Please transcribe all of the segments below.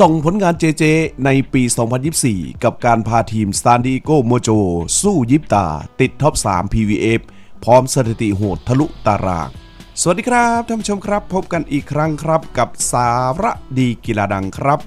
ส่งผลงานเจเจในปี 2024 กับการพาทีมสต a n d i e g o Mojo สู้ยิปตา ติดท็อป 3 PVF พร้อมสถิติโหดทะลุตาราง สวัสดีครับท่านผู้ชมครับ พบกันอีกครั้งครับกับสาระดีกีฬาดังครับ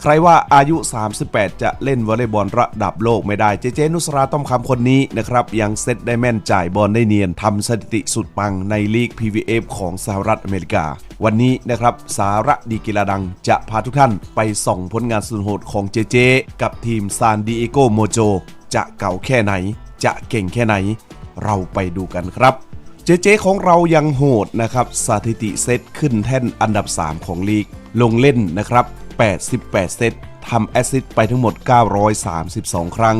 ใครว่าอายุ 38 จะเล่นวอลเลย์บอลระดับโลกไม่ได้ เจเจนุสราต้อมคำคนนี้นะครับยังเซตได้แม่นจ่ายบอลได้เนียนทำสถิติสุดปังในลีก PVF ของสหรัฐอเมริกา วันนี้นะครับสาระดีกีฬาดังจะพาทุกท่านไปส่องผลงานสุดโหดของเจเจ กับทีมซานดิเอโกโมโจจะเก่าแค่ไหน จะเก่งแค่ไหน เราไปดูกันครับเจเจของเรายังโหดนะครับสถิติเซตขึ้นแท่นอันดับ 3 ของลีก ลงเล่นนะครับ 88เซตทำแอสซิสไปทั้งหมด 932 ครั้ง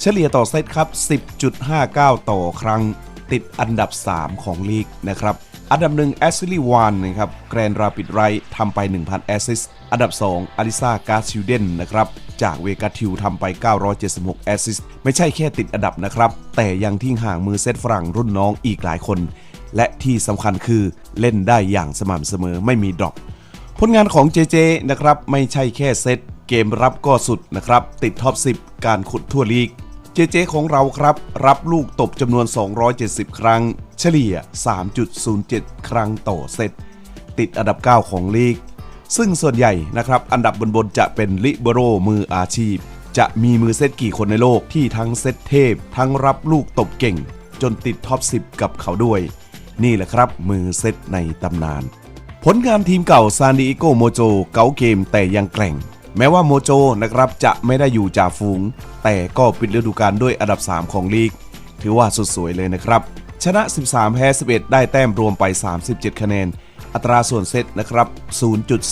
เฉลี่ยต่อเซตครับ 10.59 ต่อครั้ง ติดอันดับ 3 ของลีกนะครับ อันดับหนึ่งแอสซิลีวานนะครับแกรนราปิดไรทำไป 1,000 แอสซิสอันดับ 2อาริซาการ์ซิวเดนนะครับจากเวกาทิวทำไป 976 แอสซิสไม่ใช่แค่ติดอันดับนะครับ แต่ยังทิ้งห่างมือเซตฝรั่งรุ่นน้องอีกหลายคน และที่สำคัญคือเล่นได้อย่างสม่ำเสมอไม่มีดรอป ผลงานของเจเจนะครับไม่ใช่แค่เซตเกมรับก็สุดนะครับ ติดท็อป 10 การขุดทั่วลีก เจเจของเราครับ รับลูกตบจำนวน 270 ครั้ง เฉลี่ย 3.07 ครั้งต่อเซต ติดอันดับ 9 ของลีก ซึ่งส่วนใหญ่นะครับ อันดับบนๆจะเป็นลิเบโรมืออาชีพ จะมีมือเซตกี่คนในโลกที่ทั้งเซตเทพ ทั้งรับลูกตบเก่ง จนติดท็อป 10 กับเขาด้วย นี่แหละครับมือเซตในตำนาน ผลงานทีมเก่าซานดิเอโกโมโจเก๋าเกมแต่ยังแกร่ง แม้ว่าโมโจนะครับจะไม่ได้อยู่จ่าฝูง แต่ก็ปิดฤดูกาลด้วยอันดับ 3 ของลีก ถือว่าสุดสวยเลยนะครับ ชนะ 13 แพ้ 11 ได้แต้มรวมไป 37 คะแนน อัตราส่วนเซตนะครับ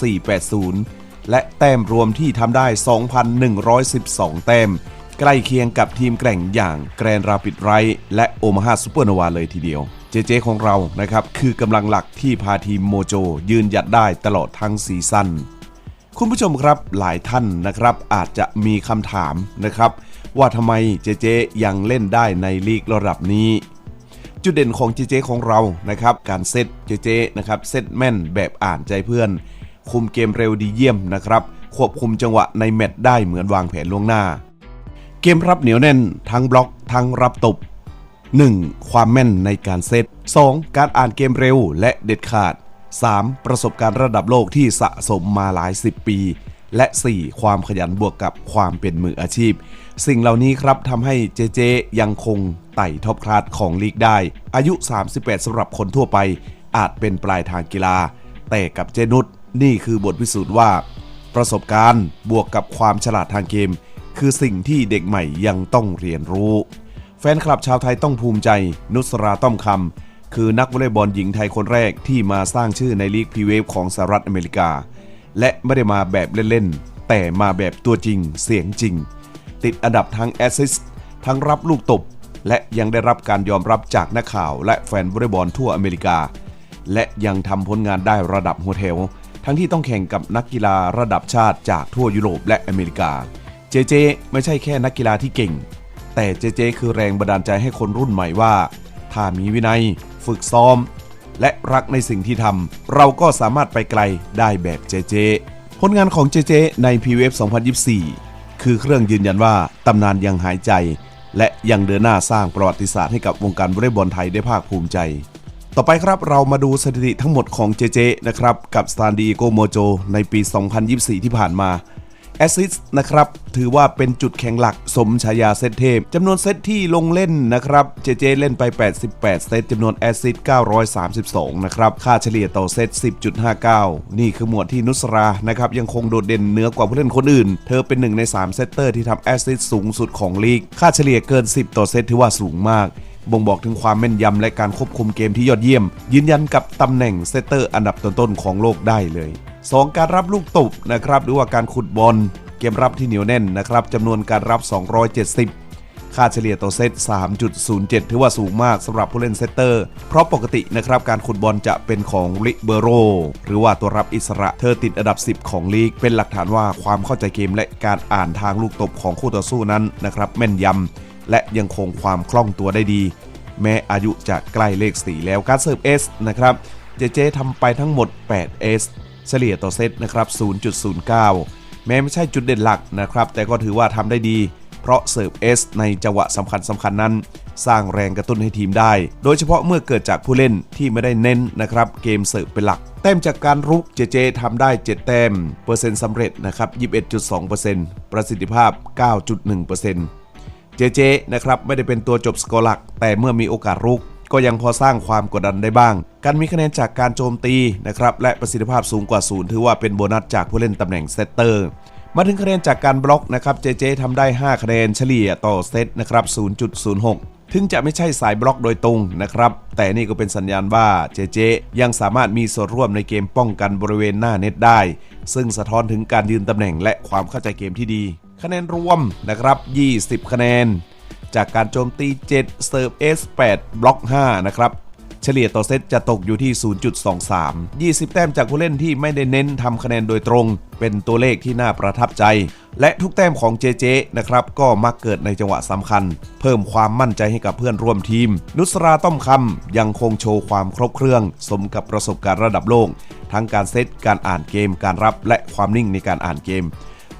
0.480 และแต้มรวมที่ทำได้ 2,112 แต้ม ใกล้เคียงกับทีมแกร่งอย่างแกรนราปิดไรและโอมาฮาซูเปอร์โนวาเลยทีเดียว เจเจของเรานะครับ คือกำลังหลักที่พาทีมโมโจ ยืนหยัดได้ตลอดทั้งซีซั่นคุณผู้ชมครับหลายท่านนะครับอาจจะมีคำถามนะครับ ว่าทำไมเจเจยังเล่นได้ในลีกระดับนี้ จุดเด่นของเจเจของเรานะครับ การเซตเจเจนะครับเซตแม่นแบบอ่านใจเพื่อน คุมเกมเร็วดีเยี่ยมนะครับ ควบคุมจังหวะในแมตช์ได้เหมือนวางแผนล่วงหน้า เกมรับเหนียวแน่นทั้งบล็อกทั้งรับตบ 1. ความแม่นในการเซต 2. การอ่านเกมเร็วและเด็ดขาด 3. ประสบการณ์ระดับโลกที่สะสมมาหลายสิบปี และ 4. ความขยันบวกกับความเป็นมืออาชีพ สิ่งเหล่านี้ครับทำให้เจเจยังคงไต่ท็อปคลาสของลีกได้ อายุ 38สำหรับคนทั่วไป อาจเป็นปลายทางกีฬา แต่กับเจนุสนี่คือบทพิสูจน์ว่า ประสบการณ์บวกกับความฉลาดทางเกม คือสิ่งที่เด็กใหม่ยังต้องเรียนรู้ แฟนคลับชาวไทยต้องภูมิใจ นุสราต้อมคำคือนักวอลเลย์บอลหญิงไทยคนแรกที่มาสร้างชื่อในลีกพีเวฟของสหรัฐอเมริกา และไม่ได้มาแบบเล่นๆ แต่มาแบบตัวจริงเสียงจริง ติดอันดับทั้งแอสซิสต์ทั้งรับลูกตบ และยังได้รับการยอมรับจากนักข่าวและแฟนวอลเลย์บอลทั่วอเมริกา และยังทำผลงานได้ระดับหัวแถวทั้งที่ต้องแข่งกับนักกีฬาระดับชาติจากทั่วยุโรปและอเมริกา เจเจ ไม่ใช่แค่นักกีฬาที่เก่ง แต่เจเจคือแรงบันดาลใจให้คนรุ่นใหม่ว่า ถ้ามีวินัย ฝึกซ้อม และรักในสิ่งที่ทำเราก็สามารถไปไกลได้แบบเจเจผลงานของเจเจใน PWF 2024 คือเครื่องยืนยันว่าตำนานยังหายใจ และยังเดินหน้าสร้างประวัติศาสตร์ให้กับวงการวอลเลย์บอลไทยได้ภาคภูมิใจ ต่อไปครับเรามาดูสถิติทั้งหมดของเจเจนะครับ กับสตานดีโกโมโจในปี 2024 ที่ผ่านมา แอสซิสนะครับถือว่าเป็นจุดแข็งหลักสมฉายาเซตเทพจำนวนเซตที่ลงเล่นนะครับเจเจเล่นไป 88 เซตจำนวนแอสซิส932 นะครับ ค่าเฉลี่ยต่อเซต 10.59 นี่คือหมวดที่นุสรานะครับยังคงโดดเด่นเหนือกว่าผู้เล่นคนอื่น เธอเป็นหนึ่งใน 3 เซตเตอร์ที่ทำแอสซิสสูงสุดของลีก ค่าเฉลี่ยเกิน 10 ต่อเซตถือว่าสูงมากบ่งบอกถึงความแม่นยำและการควบคุมเกมที่ยอดเยี่ยม ยืนยันกับตำแหน่งเซตเตอร์อันดับต้นๆของโลกได้เลย 2. การรับลูกตบนะครับหรือว่าการขุดบอลเกมรับที่เหนียวแน่นนะครับจำนวนการรับ 270 ค่าเฉลี่ยต่อเซต 3.07 ถือว่าสูงมากสำหรับผู้เล่นเซตเตอร์ เพราะปกตินะครับการขุดบอลจะเป็นของลิเบโร หรือว่าตัวรับอิสระเธอติดอันดับ 10 ของลีก เป็นหลักฐานว่าความเข้าใจเกมและการอ่านทางลูกตบของคู่ต่อสู้นั้นนะครับแม่นยำและยังคงความคล่องตัวได้ดี แม้อายุจะใกล้เลข 4 แล้วการเสิร์ฟ S นะครับเจเจทำไปทั้งหมด8 S เฉลี่ยต่อเซตนะครับ 0.09 แม้ไม่ใช่จุดเด่นหลักนะครับ แต่ก็ถือว่าทำได้ดี เพราะเสิร์ฟเอสในจังหวะสำคัญสำคัญนั้น สร้างแรงกระตุ้นให้ทีมได้ โดยเฉพาะเมื่อเกิดจากผู้เล่นที่ไม่ได้เน้นนะครับ เกมเสิร์ฟเป็นหลัก แต้มจากการรุกเจเจทำได้ 7 แต้ม เปอร์เซ็นต์สำเร็จนะครับ 21.2%ประสิทธิภาพ 9.1%เจเจนะครับไม่ได้เป็นตัวจบสกอร์หลัก แต่เมื่อมีโอกาสรุก ก็ยังพอสร้างความกดดันได้บ้าง การมีคะแนนจากการโจมตีนะครับและประสิทธิภาพสูงกว่าศูนย์ถือว่าเป็นโบนัสจากผู้เล่นตำแหน่งเซตเตอร์มาถึงคะแนนจากการบล็อกนะครับเจเจทำได้ 5 คะแนนเฉลี่ยต่อเซตนะครับ 0.06 ถึงจะไม่ใช่สายบล็อกโดยตรงนะครับ แต่นี่ก็เป็นสัญญาณว่าเจเจยังสามารถมีส่วนร่วมในเกมป้องกันบริเวณหน้าเน็ตได้ ซึ่งสะท้อนถึงการยืนตำแหน่งและความเข้าใจเกมที่ดี คะแนนรวมนะครับ 20 คะแนน จากการโจมตี 7เสิร์ฟ S8 บล็อก 5 นะครับ เฉลี่ยต่อเซตจะตกอยู่ที่ 0.23 20 แต้มจากผู้เล่นที่ไม่ได้เน้นทำคะแนนโดยตรง เป็นตัวเลขที่น่าประทับใจ และทุกแต้มของเจเจนะครับ ก็มักเกิดในจังหวะสำคัญ เพิ่มความมั่นใจให้กับเพื่อนร่วมทีม นุสราต้อมคำยังคงโชว์ความครบเครื่อง สมกับประสบการณ์ระดับโลก ทั้งการเซตการอ่านเกม การรับและความนิ่งในการอ่านเกม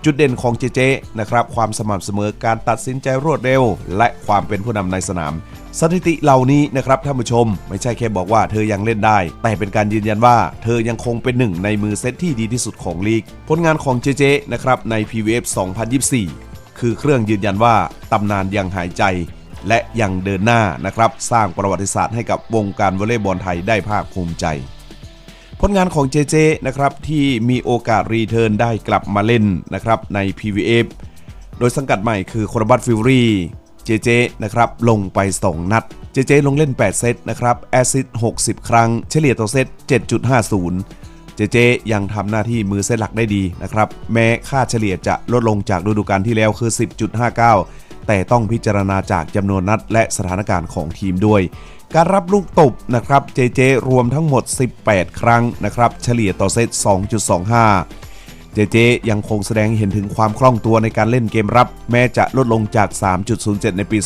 จุดเด่นของเจเจนะครับความสม่ำเสมอการตัดสินใจรวดเร็ว และความเป็นผู้นำในสนาม สถิติเหล่านี้นะครับท่านผู้ชม ไม่ใช่แค่บอกว่าเธอยังเล่นได้ แต่เป็นการยืนยันว่าเธอยังคงเป็นหนึ่งในมือเซตที่ดีที่สุดของลีก ผลงานของเจเจนะครับใน PVF 2024 คือเครื่องยืนยันว่าตำนานยังหายใจและยังเดินหน้านะครับ สร้างประวัติศาสตร์ให้กับวงการวอลเลย์บอลไทยได้ภาคภูมิใจ ผลงานของเจเจนะครับที่มีโอกาสรีเทิร์นได้กลับมาเล่นนะครับใน PVF โดยสังกัดใหม่คือโครบัตฟิวรี่เจเจนะครับลงไป 2 นัด เจเจลงเล่น 8 เซตนะครับแอซิด60 ครั้ง เฉลี่ยต่อเซต 7.50 เจเจยังทำหน้าที่มือเซตหลักได้ดีนะครับแม้ค่าเฉลี่ยจะลดลงจากฤดูกาลที่แล้วคือ 10.59 แต่ต้องพิจารณาจากจำนวนนัดและสถานการณ์ของทีมด้วย การรับลูกตบนะครับเจเจรวมทั้งหมด 18 ครั้งนะครับเฉลี่ยต่อเซต 2.25 เจเจยังคงแสดงเห็นถึงความคล่องตัวในการเล่นเกมรับ แม้จะลดลงจาก 3.07 ในปี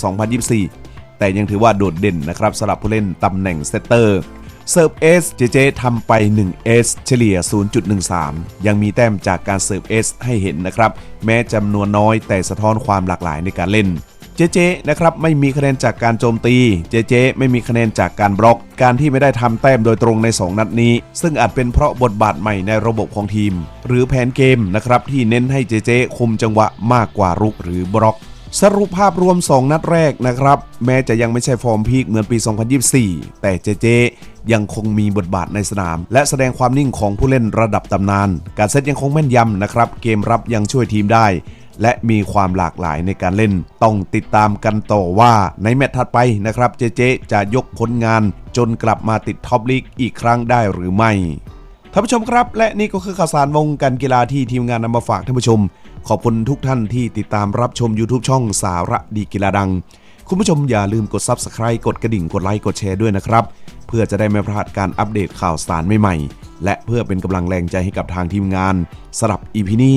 2024 แต่ยังถือว่าโดดเด่นนะครับสำหรับผู้เล่นตำแหน่งเซตเตอร์เสิร์ฟเอสเจเจทำไป1 S เฉลี่ย 0.13 ยังมีแต้มจากการเสิร์ฟเอสให้เห็นนะครับ แม้จำนวนน้อยแต่สะท้อนความหลากหลายในการเล่น เจเจนะครับไม่มีคะแนนจากการโจมตี เจเจไม่มีคะแนนจากการบล็อก การที่ไม่ได้ทำแต้มโดยตรงใน 2 นัดนี้ ซึ่งอาจเป็นเพราะบทบาทใหม่ในระบบของทีม หรือแผนเกมนะครับที่เน้นให้เจเจคุมจังหวะมากกว่ารุกหรือบล็อกสรุปภาพรวม 2 นัดแรกนะครับ แม้จะยังไม่ใช่ฟอร์มพีคเหมือนปี 2024 แต่เจเจยังคงมีบทบาทในสนาม และแสดงความนิ่งของผู้เล่นระดับตำนาน การเซตยังคงแม่นยำนะครับ เกมรับยังช่วยทีมได้ และมีความหลากหลายในการเล่น ต้องติดตามกันต่อว่าในแมตช์ถัดไปนะครับ เจเจจะยกผลงานจนกลับมาติดท็อปลีกอีกครั้งได้หรือไม่ท่านผู้ชมครับ และนี่ก็คือข่าวสารวงการกีฬาที่ทีมงานนำมาฝากท่านผู้ชม ขอบคุณทุกท่านที่ติดตามรับชม YouTube ช่องสาระดีกีฬาดัง คุณผู้ชมอย่าลืมกด Subscribe กดกระดิ่งกดไลค์กดแชร์ด้วยนะครับ เพื่อจะได้ไม่พลาดการอัปเดตข่าวสารใหม่ๆและเพื่อเป็นกำลังแรงใจให้กับทางทีมงานสำหรับ EP นี้